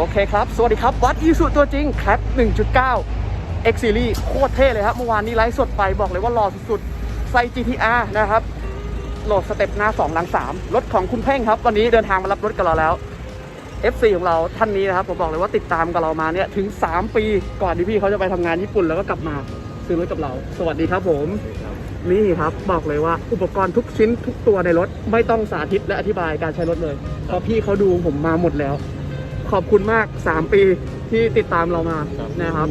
โอเคครับ สวัสดีครับ วัดอีสุตัวจริงแคป1.9 X Series โคตรเท่เลยครับ เมื่อวานนี้ไลฟ์สดไปบอกเลยว่าหล่อสุดๆใส่ GTR นะครับ โหลดสเต็ปหน้า 2 หลัง 3 รถของคุณเพ่งครับ วันนี้เดินทางมารับรถกับเราแล้ว FC ของเราท่านนี้นะครับ ผมบอกเลยว่าติดตามกับเรามาเนี่ย ถึง 3 ปีก่อนที่พี่เขาจะไปทำงานญี่ปุ่นแล้วก็กลับมาซื้อรถกับเรา สวัสดีครับผม นี่ครับบอกเลยว่าอุปกรณ์ทุกชิ้นทุกตัวในรถไม่ต้องสาธิตและอธิบายการใช้รถเลยเพราะพี่เขาดูผมมาหมดแล้ว ขอบคุณมาก 3 ปีที่ติดตามเรามาครับ นะครับ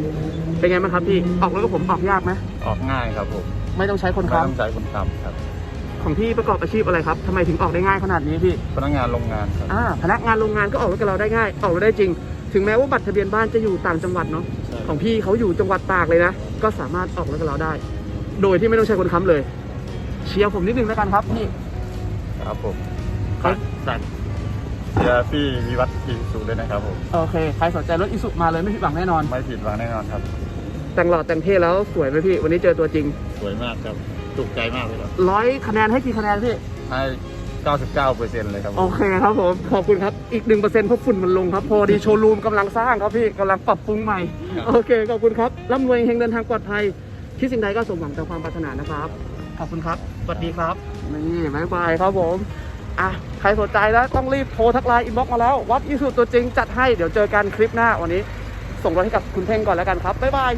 เป็นไงบ้างครับพี่ออกรถกับผมออกยากไหมออกง่ายครับผมไม่ต้องใช้คนไม่ค้ต้องใช้คนทำครับำของพี่ประกอบอาชีพอะไรครับทำไมถึงออกได้ง่ายขนาดนี้พี่ พนักงานโรงงานครับ อ่าพนักงานโรงงานก็ออกรถกับเราได้ง่าย ออกรถได้จริง ถึงแม้ว่าบัตรทะเบียนบ้านจะอยู่ต่างจังหวัดเนาะ ใช่ ของพี่เขาอยู่จังหวัดตากเลยนะ ก็สามารถออกรถกับเราได้ โดยที่ไม่ต้องใช้คนค้ำเลย เชียร์ผมนิดนึงแล้วกันครับพี่ ครับผมครับ สั่งเชียร์พี่วิวัฒ น์ทีสูด้วยนะครับผมโอเค ใครสนใจรถอิสุมาเลยไม่ผิดหวังแน่นอน ไม่ผิดหวังแน่นอนครับ แต่งหล่อแต่งเท่แล้วสวยไหมพี่ วันนี้เจอตัวจริง สวยมากครับถูกใจมากเลยครับร้อยคะแนนให้กี่คะแนนพี่ ให้ 99เปอร์เซ็นต์เลยครับผโอมเคครับผม ขอบคุณครับ อีกหนึ่งเปอร์เซ็นต์เพราะฝุ่นมันลงครับ พอดีโชว์รูมกำลังสร้างครับพี่กำลังปรับปรุงใหม่ โอเค ขอบคุณครับร่ำรวยเฮงเดินทางปลอดภัยคิดสิ่งใดก็สมหวังตามความปรารถนานะครับ ขอบคุณครับ สวัสดีครับ นี่บ๊ายบายครับผม อะใครสนใจแล้วต้องรีบโทรทักไลน์อินบ็อกมาแล้ว วัดอิสุตัวจริงจัดให้เดี๋ยวเจอกันคลิปหน้าวันนี้ ส่งรถให้กับคุณเพ่งก่อนแล้วกันครับบ๊ายบาย